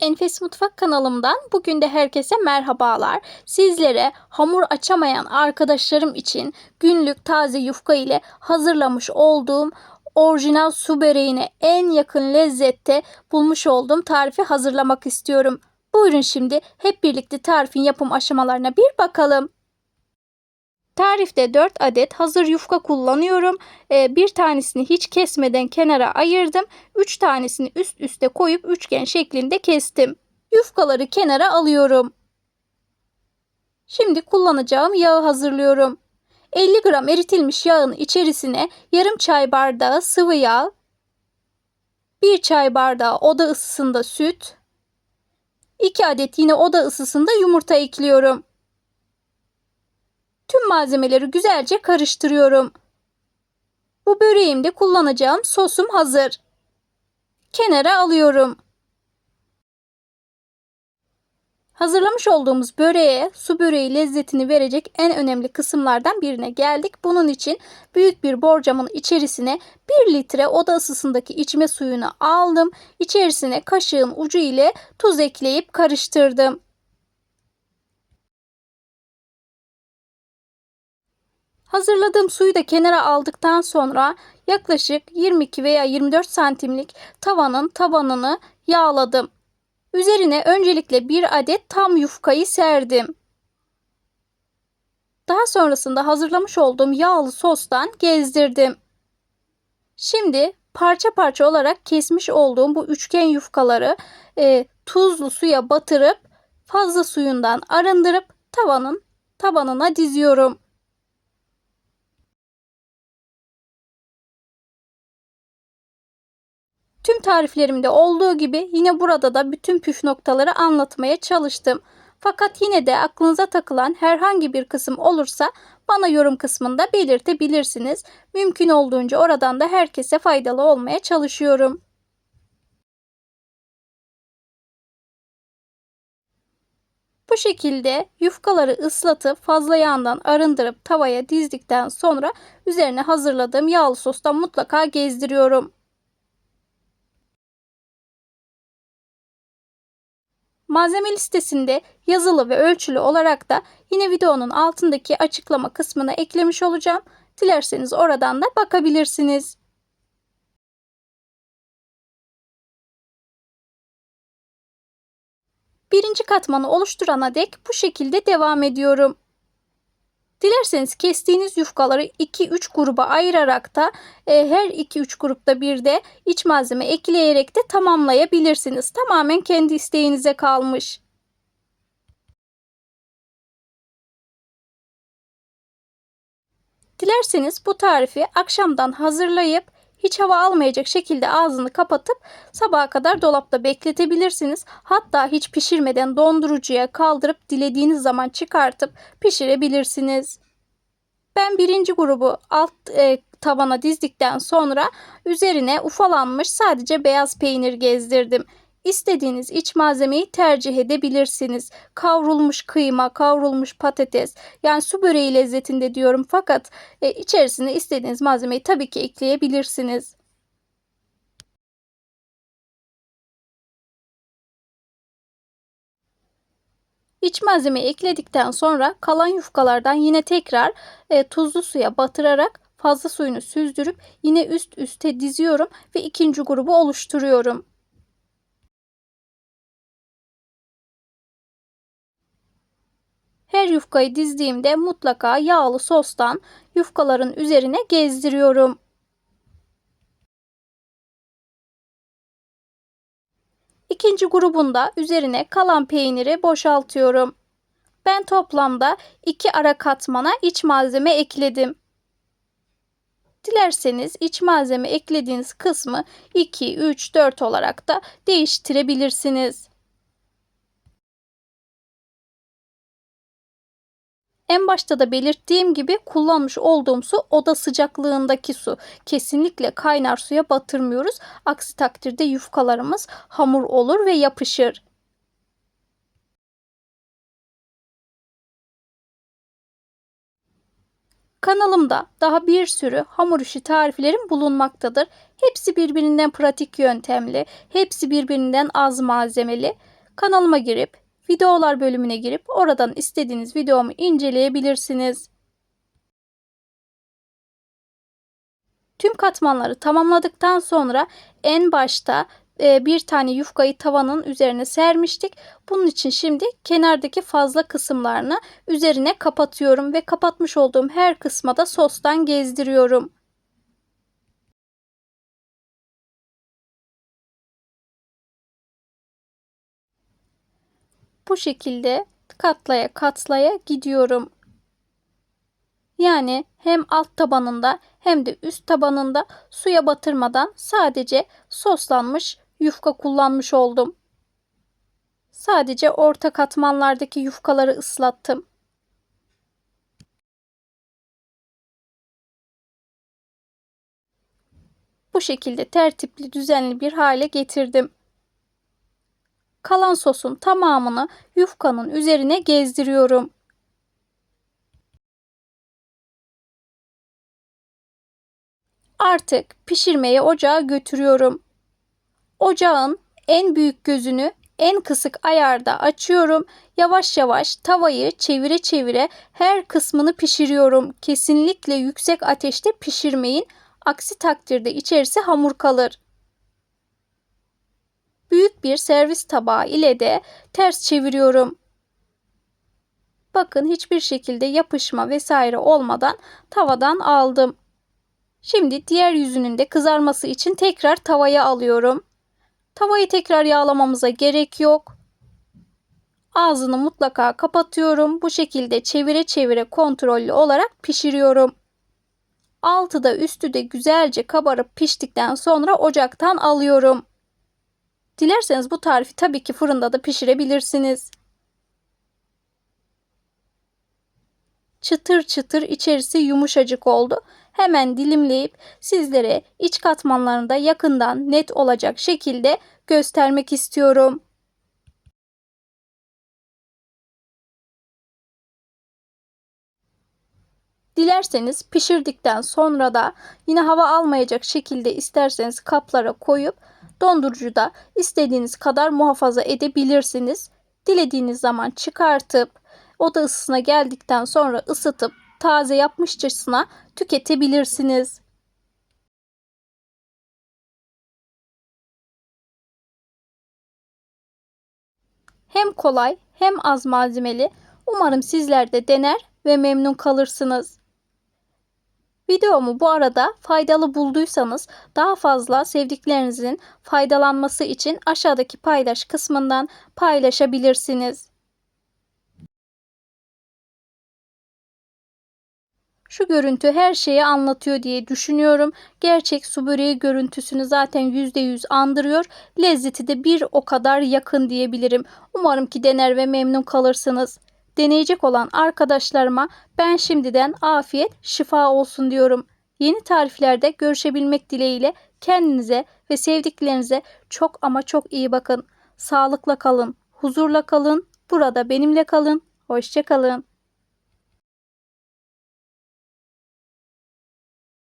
Enfes Mutfak kanalımdan bugün de herkese merhabalar. Sizlere hamur açamayan arkadaşlarım için günlük taze yufka ile hazırlamış olduğum orijinal su böreğine en yakın lezzette bulmuş olduğum tarifi hazırlamak istiyorum. Buyurun şimdi hep birlikte tarifin yapım aşamalarına bir bakalım. Tarifte 4 adet hazır yufka kullanıyorum. Ee, bir tanesini hiç kesmeden kenara ayırdım. 3 tanesini üst üste koyup üçgen şeklinde kestim. Yufkaları kenara alıyorum. Şimdi kullanacağım yağı hazırlıyorum. 50 gram eritilmiş yağın içerisine yarım çay bardağı sıvı yağ, 1 çay bardağı oda ısısında süt, 2 adet yine oda ısısında yumurta ekliyorum. Tüm malzemeleri güzelce karıştırıyorum. Bu böreğimde kullanacağım sosum hazır. Kenara alıyorum. Hazırlamış olduğumuz böreğe su böreği lezzetini verecek en önemli kısımlardan birine geldik. Bunun için büyük bir borcamın içerisine 1 litre oda ısısındaki içme suyunu aldım. İçerisine kaşığın ucu ile tuz ekleyip karıştırdım. Hazırladığım suyu da kenara aldıktan sonra yaklaşık 22 veya 24 santimlik tavanın tabanını yağladım. Üzerine öncelikle bir adet tam yufkayı serdim. Daha sonrasında hazırlamış olduğum yağlı sostan gezdirdim. Şimdi parça parça olarak kesmiş olduğum bu üçgen yufkaları e, tuzlu suya batırıp fazla suyundan arındırıp tavanın tabanına diziyorum. Tüm tariflerimde olduğu gibi yine burada da bütün püf noktaları anlatmaya çalıştım. Fakat yine de aklınıza takılan herhangi bir kısım olursa bana yorum kısmında belirtebilirsiniz. Mümkün olduğunca oradan da herkese faydalı olmaya çalışıyorum. Bu şekilde yufkaları ıslatıp fazla yağından arındırıp tavaya dizdikten sonra üzerine hazırladığım yağlı sostan mutlaka gezdiriyorum. Malzeme listesinde yazılı ve ölçülü olarak da yine videonun altındaki açıklama kısmına eklemiş olacağım. Dilerseniz oradan da bakabilirsiniz. Birinci katmanı oluşturana dek bu şekilde devam ediyorum. Dilerseniz kestiğiniz yufkaları 2-3 gruba ayırarak da e, her 2-3 grupta bir de iç malzeme ekleyerek de tamamlayabilirsiniz. Tamamen kendi isteğinize kalmış. Dilerseniz bu tarifi akşamdan hazırlayıp hiç hava almayacak şekilde ağzını kapatıp sabaha kadar dolapta bekletebilirsiniz. Hatta hiç pişirmeden dondurucuya kaldırıp dilediğiniz zaman çıkartıp pişirebilirsiniz. Ben birinci grubu alt e, tabana dizdikten sonra üzerine ufalanmış sadece beyaz peynir gezdirdim. İstediğiniz iç malzemeyi tercih edebilirsiniz. Kavrulmuş kıyma, kavrulmuş patates. Yani su böreği lezzetinde diyorum fakat e, içerisine istediğiniz malzemeyi tabii ki ekleyebilirsiniz. İç malzemeyi ekledikten sonra kalan yufkalardan yine tekrar e, tuzlu suya batırarak fazla suyunu süzdürüp yine üst üste diziyorum ve ikinci grubu oluşturuyorum. Her yufkayı dizdiğimde mutlaka yağlı sostan yufkaların üzerine gezdiriyorum. İkinci grubunda üzerine kalan peyniri boşaltıyorum. Ben toplamda 2 ara katmana iç malzeme ekledim. Dilerseniz iç malzeme eklediğiniz kısmı 2, 3, 4 olarak da değiştirebilirsiniz. En başta da belirttiğim gibi kullanmış olduğum su oda sıcaklığındaki su. Kesinlikle kaynar suya batırmıyoruz. Aksi takdirde yufkalarımız hamur olur ve yapışır. Kanalımda daha bir sürü hamur işi tariflerim bulunmaktadır. Hepsi birbirinden pratik yöntemli, hepsi birbirinden az malzemeli. Kanalıma girip videolar bölümüne girip oradan istediğiniz videomu inceleyebilirsiniz. Tüm katmanları tamamladıktan sonra en başta e, bir tane yufkayı tavanın üzerine sermiştik. Bunun için şimdi kenardaki fazla kısımlarını üzerine kapatıyorum ve kapatmış olduğum her kısma da sostan gezdiriyorum. Bu şekilde katlaya katlaya gidiyorum. Yani hem alt tabanında hem de üst tabanında suya batırmadan sadece soslanmış yufka kullanmış oldum. Sadece orta katmanlardaki yufkaları ıslattım. Bu şekilde tertipli düzenli bir hale getirdim. Kalan sosun tamamını yufkanın üzerine gezdiriyorum. Artık pişirmeye ocağa götürüyorum. Ocağın en büyük gözünü en kısık ayarda açıyorum. Yavaş yavaş tavayı çevire çevire her kısmını pişiriyorum. Kesinlikle yüksek ateşte pişirmeyin. Aksi takdirde içerisi hamur kalır. Büyük bir servis tabağı ile de ters çeviriyorum. Bakın hiçbir şekilde yapışma vesaire olmadan tavadan aldım. Şimdi diğer yüzünün de kızarması için tekrar tavaya alıyorum. Tavayı tekrar yağlamamıza gerek yok. Ağzını mutlaka kapatıyorum. Bu şekilde çevire çevire kontrollü olarak pişiriyorum. Altı da üstü de güzelce kabarıp piştikten sonra ocaktan alıyorum. Dilerseniz bu tarifi tabii ki fırında da pişirebilirsiniz. Çıtır çıtır içerisi yumuşacık oldu. Hemen dilimleyip sizlere iç katmanlarını da yakından net olacak şekilde göstermek istiyorum. Dilerseniz pişirdikten sonra da yine hava almayacak şekilde isterseniz kaplara koyup dondurucuda istediğiniz kadar muhafaza edebilirsiniz. Dilediğiniz zaman çıkartıp oda ısısına geldikten sonra ısıtıp taze yapmışçasına tüketebilirsiniz. Hem kolay hem az malzemeli. Umarım sizler de dener ve memnun kalırsınız. Videomu bu arada faydalı bulduysanız daha fazla sevdiklerinizin faydalanması için aşağıdaki paylaş kısmından paylaşabilirsiniz. Şu görüntü her şeyi anlatıyor diye düşünüyorum. Gerçek su böreği görüntüsünü zaten %100 andırıyor. Lezzeti de bir o kadar yakın diyebilirim. Umarım ki dener ve memnun kalırsınız. Deneyecek olan arkadaşlarıma ben şimdiden afiyet, şifa olsun diyorum. Yeni tariflerde görüşebilmek dileğiyle kendinize ve sevdiklerinize çok ama çok iyi bakın. Sağlıkla kalın, huzurla kalın, burada benimle kalın. Hoşçakalın.